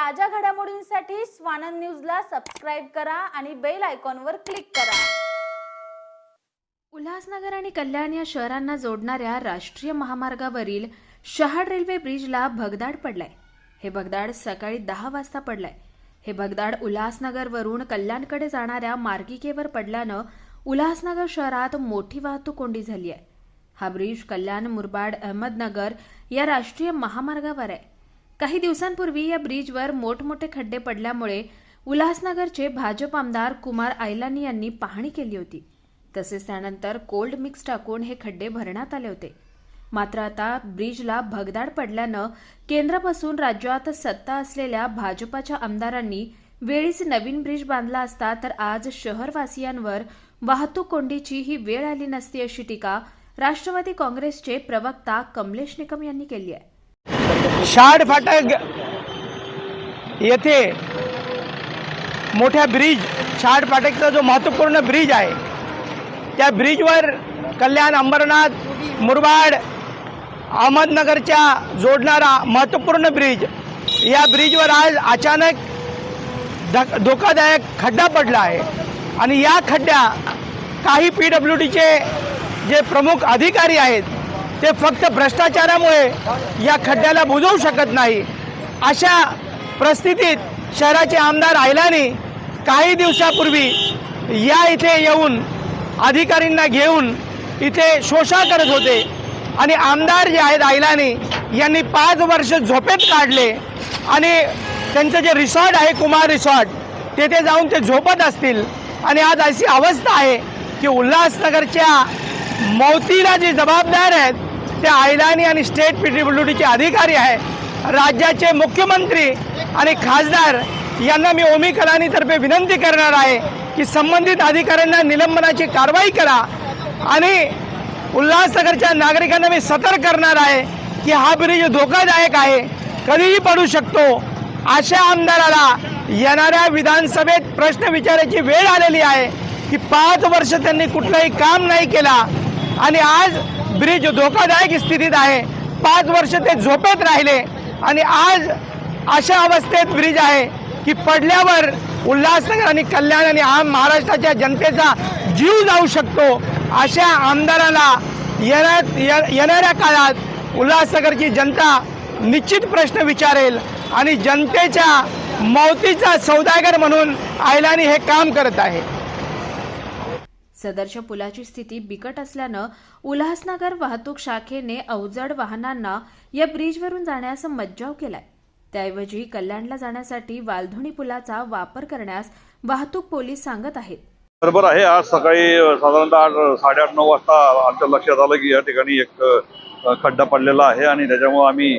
ताज्या घडामोडींसाठी स्वानंद न्यूजला सबस्क्राईब करा आणि बेल आयकॉनवर क्लिक करा. उल्हासनगर आणि कल्याण या शहरांना जोडणाऱ्या राष्ट्रीय महामार्गावरील शहाड रेल्वे ब्रिजला भगदाड पडलाय. हे भगदाड सकाळी दहा वाजता पडलाय. हे भगदाड उल्हासनगरवरून कल्याणकडे जाणाऱ्या मार्गिकेवर पडल्यानं उल्हासनगर शहरात मोठी वाहतूक कोंडी झाली आहे हा ब्रिज कल्याण मुरबाड अहमदनगर या राष्ट्रीय महामार्गावर आहे. काही दिवसांपूर्वी या ब्रिजवर मोठमोठे खड्डे पडल्यामुळे उल्हासनगरचे भाजप आमदार कुमार आयलानी यांनी पाहणी केली होती. तसेच त्यानंतर कोल्ड मिक्स टाकून हे खड्डे भरण्यात आले होते. मात्र आता ब्रिजला भगदाड पडल्यानं केंद्रापासून राज्यात सत्ता असलेल्या भाजपाच्या आमदारांनी वेळीच नवीन ब्रिज बांधला असता तर आज शहरवासियांवर वाहतूक कोंडीची ही वेळ आली नसती अशी टीका राष्ट्रवादी काँग्रेसचे प्रवक्ता कमलेश निकम यांनी केली आहे. शाड फाटक येथे मोठ्या ब्रिज शाड फाटकचा जो महत्त्वपूर्ण ब्रिज आहे त्या ब्रिजवर कल्याण अंबरनाथ मुरबाड अहमदनगरच्या जोडणारा महत्त्वपूर्ण ब्रिज या ब्रिजवर आज अचानक धक धोकादायक खड्डा पडला आहे. आणि या खड्ड्या काही पी डब्ल्यू डीचे जे प्रमुख अधिकारी आहेत ते फक्त भ्रष्टाचारामुळे या खड्ड्याला बुजवू शकत नाही. अशा परिस्थितीत शहराचे आमदार आयलानी काही दिवसापूर्वी या इथे येऊन अधिकारींना घेऊन इथे शोषा करत होते. आणि आमदार जे आहेत आयलानी यांनी पाच वर्ष झोपेत काढले. आणि त्यांचं जे रिसॉर्ट आहे कुमार रिसॉर्ट तेथे जाऊन ते झोपत असतील. आणि आज अशी अवस्था आहे की उल्हासनगरच्या मौतीला जे जबाबदार आहेत ते आयलानी आणि स्टेट पी डब्ल्यू डीचे अधिकारी आहे राज्याचे मुख्यमंत्री आणि खासदार यांना मी ओमी कलानीतर्फे विनंती करणार आहे की संबंधित अधिकाऱ्यांना निलंबनाची कारवाई करा आणि उल्हासनगरच्या नागरिकांना मी सतर्क करणार आहे की हा ब्रिज धोकादायक आहे कधीही पडू शकतो. अशा आमदाराला येणाऱ्या विधानसभेत प्रश्न विचारायची वेळ आलेली आहे की पाच वर्ष त्यांनी कुठलंही काम नाही केला आणि आज ब्रिज धोकादायक स्थितीत आहे. पाच वर्ष ते झोपेत राहिले आणि आज अशा अवस्थेत ब्रिज आहे की पडल्यावर उल्हासनगर आणि कल्याण आणि आम महाराष्ट्राच्या जनतेचा जीव जाऊ शकतो अशा आमदाराला येण्या ये- येणाऱ्या काळात उल्हासनगरची जनता निश्चित प्रश्न विचारेल आणि जनतेच्या मौतीचा सौदागर म्हणून आयलानी हे काम करत आहे. सदरच्या पुलाची स्थिती बिकट असल्यानं उल्हासनगर वाहतूक शाखेने अवजड वाहनांना या ब्रिजवरून जाण्यास मज्जाव केलाय. त्याऐवजी कल्याणला जाण्यासाठी वालधुणी पुलाचा वापर करण्यास वाहतूक पोलीस सांगत आहेत. बरोबर आहे. आज सकाळी साधारणतः आठ साडेआठ नऊ वाजता आमच्या लक्षात आलं की या ठिकाणी एक खड्डा पडलेला आहे आणि त्याच्यामुळे आम्ही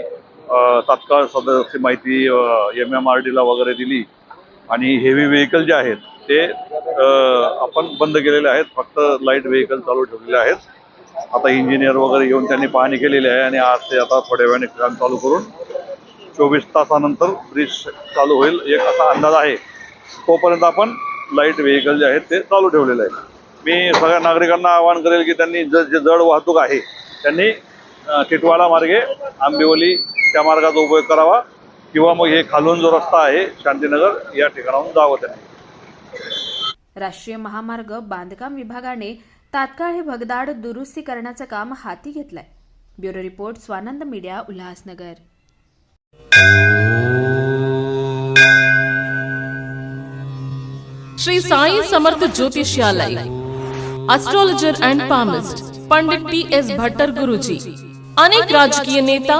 तात्काळ सदरची माहिती एम एम आर डीला वगैरे दिली. आणि हेवी व्हेकल जे आहेत ते आपण बंद केलेले आहेत. फक्त लाइट व्हेकल चालू ठेवलेले आहेत. आता इंजिनियर वगैरे येऊन त्यांनी पाहणी केलेली आहे आणि आज ते आता थोड्या वेळाने काम चालू करून चोवीस तासानंतर ब्रिज चालू होईल. एक असा अंदाज आहे. तोपर्यंत आपण लाइट व्हेकल जे आहेत ते चालू ठेवलेले आहे मी सगळ्या नागरिकांना आवाहन करेल की त्यांनी ज जे जड वाहतूक आहे त्यांनी अ, मार्गे आंबिवली त्या मार्गाचा उपयोग करावा. किंवा मग हे खालून जो रस्ता आहे शांतीनगर या ठिकाणाहून जावं त्यांनी. राष्ट्रीय महामार्ग बांधकाम विभागाने तात्काळ हे भगदाड दुरुस्ती करण्याचं काम हाती घेतलंय. Bureau report Swanand media Ulhasnagar. Shri Sai Samarth ज्योतिषालय. Astrologer and palmist Pandit T S Bhattar Guruji अनेक राजकीय नेता